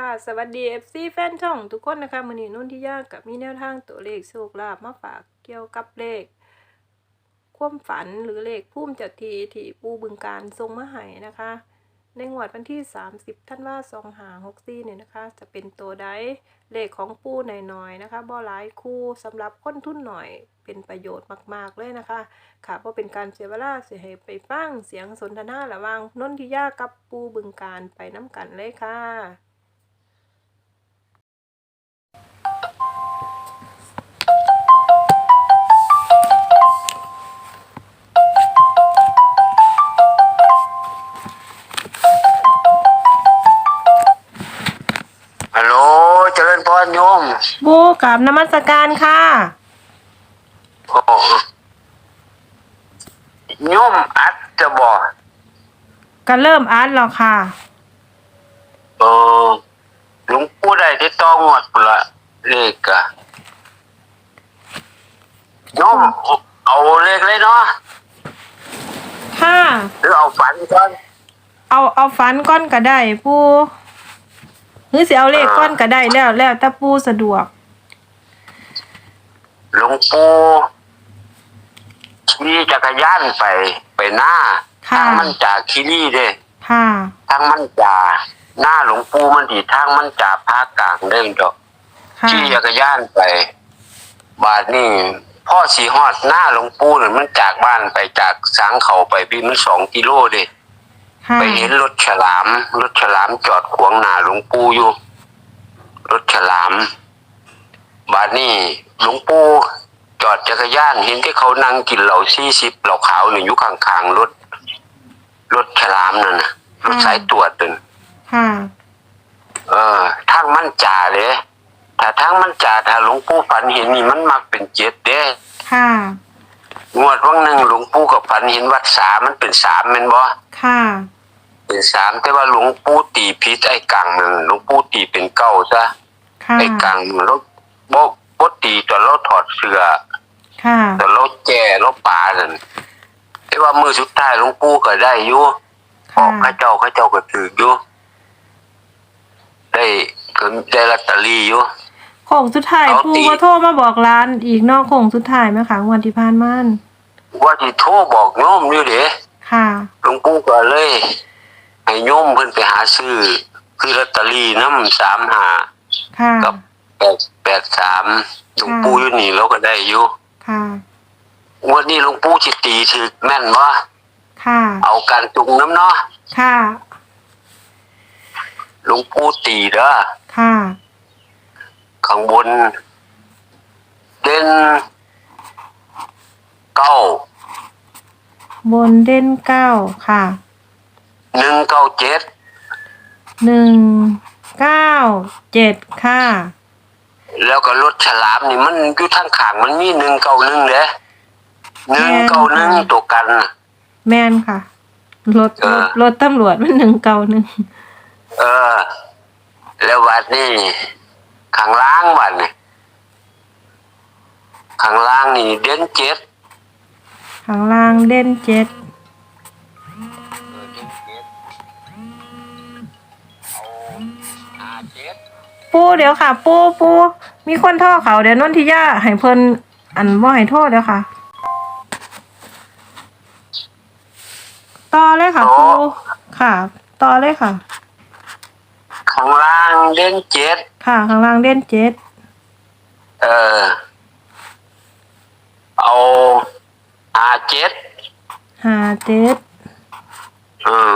ค่ะ สวัสดี FC แฟนช่องทุกคนนะคะมือนี้นุ่นที่ยากกับมีแนวทางตัวเลขโชคลาภมาฝากเกี่ยวกับเลข ความฝันหรือเลขพุ่มจัดทีที่ปูบึงการทรงมาให้นะคะ ในงวดวันที่ 30ท่านว่าสองหาหกซี่เนี่ยนะคะ จะเป็นตัวใดเลขของปูหน่อยๆนะคะบ่หลายคู่สำหรับคนทุนหน่อยเป็นประโยชน์มาก ๆ เลยนะคะ ค่ะเพราะเป็นการเสียเวลาเสียให้ไปฟังเสียงสนทนาระหว่างนนทิยากับปูบึงการไปน้ำกันเลยค่ะ บูกับนมัสการค่ะโอ้โยมอัดจะบอกก็เริ่มอ่านแล้วค่ะ เออหลวงปู่ได้ที่ต้องงวดพุ่นละเลขอะโยมเอาเลขเลยเนาะค่ะหรือเอาฝันก่อน เอาเอาฟันก้อนก็ได้ปู หรือสิเอาเลขก้อนก็ได้แล้วแล้วแต่ปูสะดวก หลวงปู่ขี่จักรยานไปไปหน้าค่ะ ทางมันจากคีรีเด้ค่ะ ทางมันจ่าหน้าหลวงปู่มันดีทางมันจ่าภาคกลางเด้งดอกค่ะ ขี่จักรยานไป บาทนี่พ่อสีฮอดหน้าหลวงปู่นั่นมันจากบ้านไปจากสังเขาไปพี่มันสองกิโลเด้ ค่ะ ไปเห็นรถฉลาม รถฉลามจอดขวางหน้าหลวงปู่อยู่ รถฉลาม บาทนี่หลวงปู่จอดจักรยานเห็นที่เขานั่งกินเหล้าซี่สิบเหล้าขาวนี่อยู่ข้างๆรถ รถฉลามนั่นน่ะรถสายตรวจนั่นค่ะ เออทางมันจ่าเลยถ้าทางมันจ่าถ้าหลวงปู่ฝันเห็นนี่มันมักเป็นเจ็ดเด้ค่ะ งวดวันหนึ่งหลวงปู่กับฝันเห็นวัดสามมันเป็นสามแม่นบ่ค่ะ เป็นสามแต่ว่าหลวงปู่ตีพิษไอ้กังนั่นหลวงปู่ตีเป็นเก้าซะค่ะไอ้กังมันเราบ่บ่ตีตอนเราถอดเสื้อค่ะตอนเราแก่เราปานั่นแต่ว่ามือสุดท้ายหลวงปู่ก็ได้อยู่อค่ะอกข้าเจ้าข้าเจ้าก็ถืออยู่ได้ก็ได้ลอตเตอรี่อยู่โค้งสุดท้ายเอาปูตีก็โทรมาบอกร้านอีกเนอกโค้งสุดท้ายไหมคะงวันที่ผ่านมานั่น ว่าที่โทรบอกโยมอยู่เด้ค่ะหลวงปู่ก็เลย ให้โยมเพิ่นไปหาซื้อ คือลอตเตอรี่น้ำสามหาค่ะกับแปดแปดสามหลวงปู่อยู่นี่เราก็ได้อยู่ค่ะงวันนี้หลวงปู่จิตีถือแม่นว่าค่ะ เอาการจุงน้ำเนาะค่ะหลวงปู่ตีเด้อค่ะ ข้างบน เด่น เก้าบนเด่นเก้าค่ะ หนึ่งเก้าเจ็ดหนึ่งเก้าเจ็ดค่ะ แล้วก็รถฉลามนี่มันอยู่ทางข้างมันมีหนึ่งเก้าหนึ่งเด้หนึ่งเก้าหนึ่งตัวกันน่ะ แมนค่ะ รถเอรอ ถรถตำรวจมันหนึ่งเก้าหนึ่งเออ แล้ววัดนี่ข้างล่างวัดนี่ข้างล่างนี่เด่นเจ็ด ข้างล่างเด่นเจ็ดปูเดี๋ยวค่ะ ปูปูมีคนโทษเขาเดี๋ยวนนทิยาให้เพิ่นอันบ่ให้โทษเดี๋ยวค่ะ ต่อเลยค่ะปูค่ะ ต่อเลยค่ะ ข้างล่างเด่นเจ็ดค่ะข้างล่างเด่นเจ็ดเออ เอาหา เจ็ดห้าเจ็ดอืม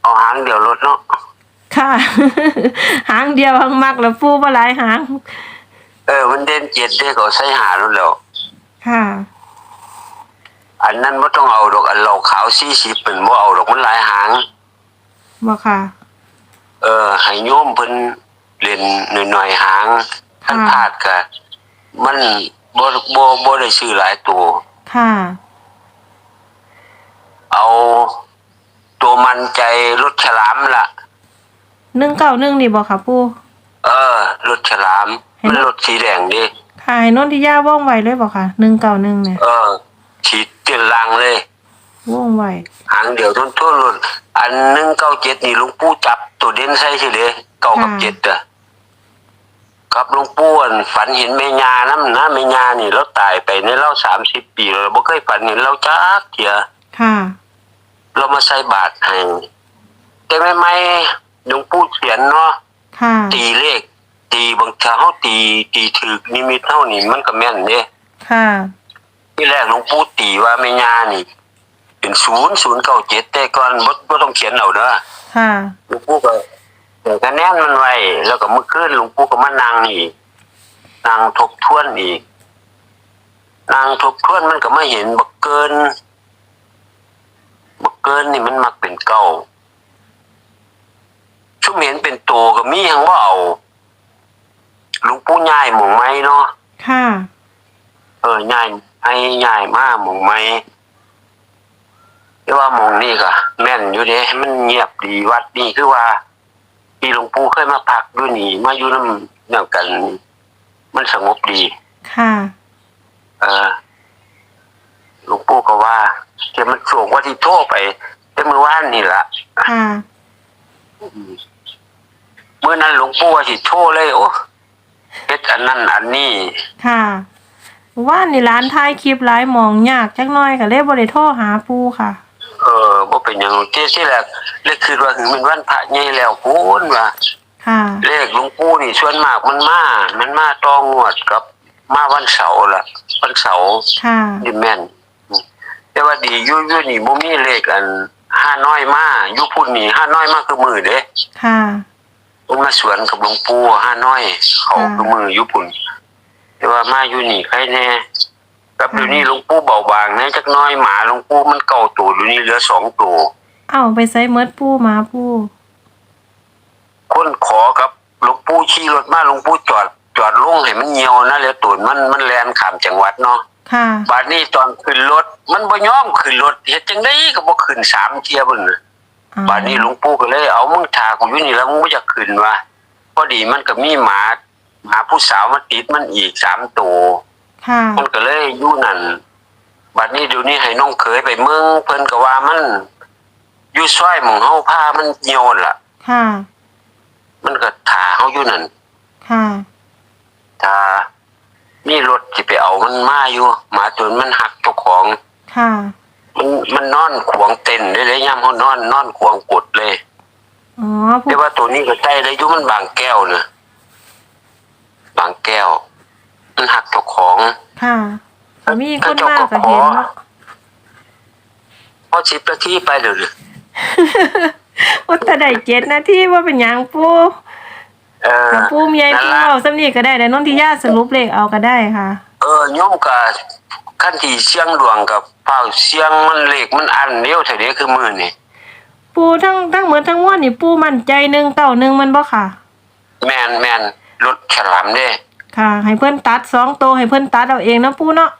เอาหางเดียวรถเนาะค่ะ หางเดียวหางมักแล้วปูบ่หลายหาง เออ มันเด่นเจ็ดได้ก็ใส่หาแล้วแล้วค่ะ อันนั้นไม่ต้องเอาดอกอันเราขาวสี่สิบเป็นว่าเอาดอกมันหลายหาง บ่ค่ะ เออให้โยมเพิ่นเล่นหน่อยๆหางท่านพลาดก็มัน บ่บ่บ่ได้ซื้อหลายตัว ค่ะ เอาตัวมันใจรถฉลามล่ะหนึ่งเก้าหนึ่งนี่บอกค่ะปูเออรถฉลามเห็นมันรถสีแดงดิค่ะให้นนทิยาว่องไวเลยบอกค่ะหนึ่งเก้าหนึ่งเนี่ยเออฉีดเตียนลางเลยวงไว้หางเดียวทุนทุนหลุดอันหนึ่งเก้าเจ็ดนี่หลวงปู่จับตัวเด่นใส่เฉยเลยเก้ากับค่ะเจ็ดอะ ครับหลวงปู่อั่นฝันเห็นแม่ยาน้ำนะแม่ยานี่เราตายไปในเราสามสิบปีแล้วบ่เคยฝันเห็นเราจักเถียค่ะ เรามาใส่บาตรให้แต่ไม่ไม่หลวงปู่เขียนเนาะค่ะ ตีเลข ตีบางเช้าตีตีถือนิมิตเท่านี้มันก็แม่นเด้ค่ะ ที่แรกหลวงปู่ตีว่าแม่ยานี่ เป็นศูนย์ศูนย์เก้าเจ็ดแต่ก่อนบ่บ่ต้องเขียนเอาเด้อค่ะ หลวงปู่ก็ เดี๋ยวคะแนนมันไว้แล้วก็เมื่อคืนหลวงปู่ก็มานั่งอีกนั่งทบทวนอีกนั่งทบทวนมันก็ไม่เห็นบักเกินบักเกินนี่มันมักเป็นเก้าชุ่มเห็นเป็นโตก็มียังว่าเอาหลวงปู่ย้ายหมองไม้เนาะค่ะเออย้ายให้ย้ายมาหมองไม้ที่ว่าหมองนี่ก็แม่นอยู่เด้มันเงียบดีวัดนี่คือว่า ที่หลวงปู่เคยมาพักอยู่นี่มาอยู่น้ำเนื่องกัน มันสงบดี ค่ะ เออหลวงปู่ก็ว่าเดี๋ยวมันสูงว่าที่โทรไปแต่เมื่อวานนี่ละค่ะ เมื่อนั้นหลวงปู่ว่าสิโทรเลยโอ้เฮ็ดอันนั้นอันนี้ ค่ะ ว่านนี่ร้านท้ายคลิปหลายหมองยากจักหน่อยก็เลยบ่ได้โทรหาปูค่ะเออ บ่เป็นหยังที่ที่แรกเลขคือว่าถึงเป็นวันพระใหญ่แล้วพูนว่าค่ะเลขหลวงปู่นี่ส่วนมากมันมา มันมาต้องงวดกับ มาวันเสาร์ล่ะ วันเสาร์ค่ะดิแม่นแต่ว่าดีอยู่อยู่นี่บ่มีเลขอันห้าน้อยมาอยู่พุ่นนี่ห้าน้อยมาคือมือเด้ค่ะมันมาสวนกับหลวงปู่ห้าน้อย เขาค่ะคือมืออยู่พุ่นแต่ว่ามาอยู่นี่ใครแน่ กับค่ะเดี๋ยวนี้หลวงปู่เบาบางแน่จักหน้อยหมาหลวงปู่มันเก่าตัวอยู่นี่เหลือสองตัวเอ้าไปใส่เมิดปูหมาปูคนขอกับหลวงปู่ขี่รถมาหลวงปู่จอด จอดลงให้มันเหี่ยวนะแล้วตูนมันมันแลนขามจังหวัดเนาะค่ะ บาดนี้ตอนขึ้นรถ มันบ่ยอมขึ้นรถเฮ็ดจังได๋ก็บ่ขึ้นสามเที่ยพุ่นน่ะอ๋อ บาดนี้หลวงปู่ก็เลยเอามึงทากูอยู่นี่แล้วมึงบ่อยากขึ้นวะพอดีมันก็มีหมาหมาผู้สาวมาติดมันอีกสามตัว ค่ะ มันก็เลยอยู่นั่นบัดนี้เดี๋ยวนี้ให้น้องเขยไปเมืองเพิ่นก็ว่ามันอยู่ซอยหม่องเฮาพามันเหี่ยวนั่นล่ะ ค่ะ มันก็ถาเฮาอยู่นั่นค่ะ ถ้ามีรถสิไปเอามันมาอยู่หมาตัวมันหักเจ้าของ ค่ะ มันมันนอนขวางเต็นเลยเลยย่ำเขานอนนอนขวางกดเลยอ๋อผู้แต่ว่าตัวนี้ก็ใจเลยอยุมันบางแก้วนะบางแก้ว มันหักเจ้าของค่ะก็มีคนมากก็เห็นเนาะพอสิบนาทีไปเดี๋ยวนี้ว่าแต่ได้เจ็ดนาทีว่าเป็นหยังปูเออกับปูเมียนั่นปูล่ะเอาสำนีก็ได้แต่นนทิยาสรุปเลขเอาก็ได้ค่ะ เออโยมกับขั้นที่เสียงดวงกับเป้าเสียงมันเล็กมันอันเดียวเท่านี้คือมือนี่ปูทั้งทั้งหมดทั้งมวลนี่ปูมั่นใจหนึ่งเก้าหนึ่งมันบ่ค่ะ แมนแมนรถฉลามเด้ ค่ะ ให้เพื่อนตัดสองตัวให้เพื่อนตัดเอาเองนะปูเนาะ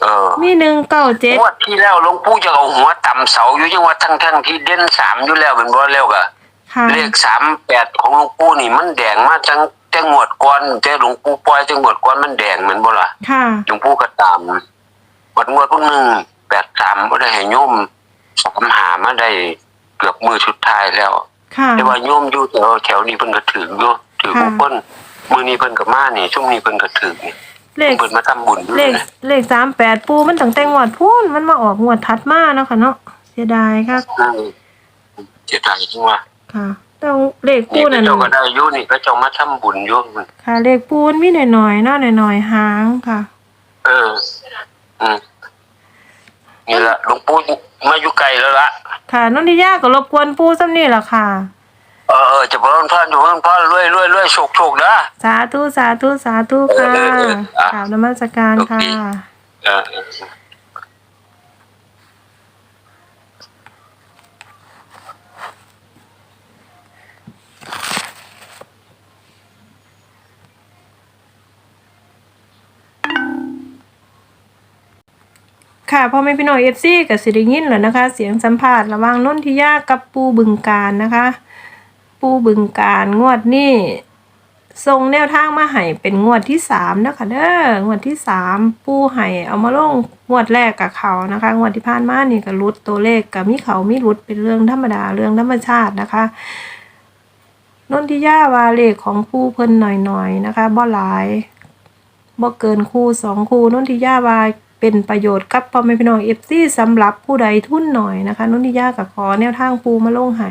เออมีหนึ่งเก้าเจ็ดงวดที่แล้วหลวงปู่จะเอาหัวต่ำเสาอยู่จังหวัดทั้งทั้งๆที่เด่นสามอยู่แล้วเป็นบ่แล้วกะค่ะเลขสามแปดของหลวงปู่นี่มันแดงมาจังจังหวดก่อนแต่หลวงปู่ปล่อยจังหวดก่อนมันแดงเหมือนบ่ล่ะค่ะหลวงปู่ก็ตามวัดงวดพวกหนึ่งแปดสามบ่ได้ให้โยมสามหามาได้เกือบมือสุดท้ายแล้ว ค่ะ แต่ว่าโยมอยู่แถวแถวนี้เพิ่นก็ถืออยู่ถือค่ะผู้เพิ่น มื้อนี้เพิ่นก็มานี่ช่วงนี้เพิ่นก็ถือนี่เลขเพิ่นมาทำบุญอยู่เลขนะเลขสามแปดปูมันตั้งแต่งวดพูนมันมาออกงวดถัดมาเนาะค่ะเนาะเสียดายค่ะอืมเสียดายจังว่าค่ะต้องเลขนี่ปูก็นั่นเจ้าก็ได้อยู่นี่ก็เจ้ามาทำบุญอยู่ค่ะ เลขปูนมีหน่อยๆเนาะหน่อยๆหางค่ะ เอออืมนี่ละหลวงปู่มาอยู่ไกลแล้วละค่ะนนทิยาก็รบกวนปูซ้ำนี่แหละค่ะ เออเออจะพรท่านจะพรท่านรวยรวยรวยโชคโชคนะ สาธุสาธุสาธุค่ะเออเออเอออะกราบนมัสการค่ะโอเค เออเออค่ะพ่อแม่พี่น้องเอฟซีกับสิริยินแหล้วนะคะ เสียงสัมภาษณ์ระหว่างนนทิยากับปูบึงการนะคะ ปูบึงการงวดนี่ทรงแนวทางมาให้เป็นงวดที่สามนะคะเด้องวดที่สามปูให้เอามาลงงวดแรกกับเขานะคะ งวดที่ผ่านมานี่ก็รุดตัวเลขกับมีเขามีรุดเป็นเรื่องธรรมดาเรื่องธรรมชาตินะคะนนทิยาวาเลขของปูเพิ่นหน่อยๆนะคะบ่หลายบ่เกินคู่สองคู่นนทิยาวาเป็นประโยชน์กับพ่อแม่พี่น้องเอฟซีสำหรับผู้ใดทุนหน่อยนะคะนนทิยากับขอแนวทางปูมาลงให้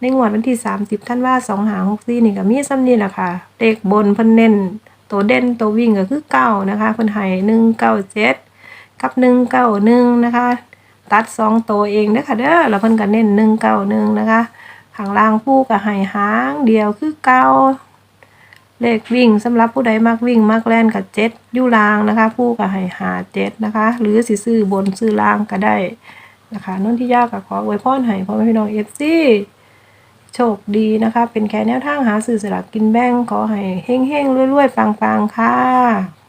ในงวดวันที่ 30ท่านว่า2หา6ซี่นี่ก็มีซ้ำนี่แหละค่ะเลขบนเพิ่นเน้นตัวเด่นตัววิ่งก็คือเก้านะคะเพิ่นให้197กับ191นะคะ ตัด2ตัวเองเด้อค่ะเด้อแล้วเพิ่นก็เน้น191นะคะข้างล่างผู้ก็ให้หางเดียวคือเก้าเลขวิ่งสำหรับผู้ใดมักวิ่งมักแล่นกับเจ็ดยู่ลางนะคะ ผู้ก็ให้หาเจ็ดนะคะ หรือสิซื้อบนซื้อล่างก็ได้นะคะนนที่ยากกับขออวยพรให้พ่อแม่พี่น้องเอฟซี โชคดีนะคะ เป็นแค่แนวทางหาสื่อสลากกินแบ่งขอให้เฮ้งๆรวยๆปังๆ ค่ะ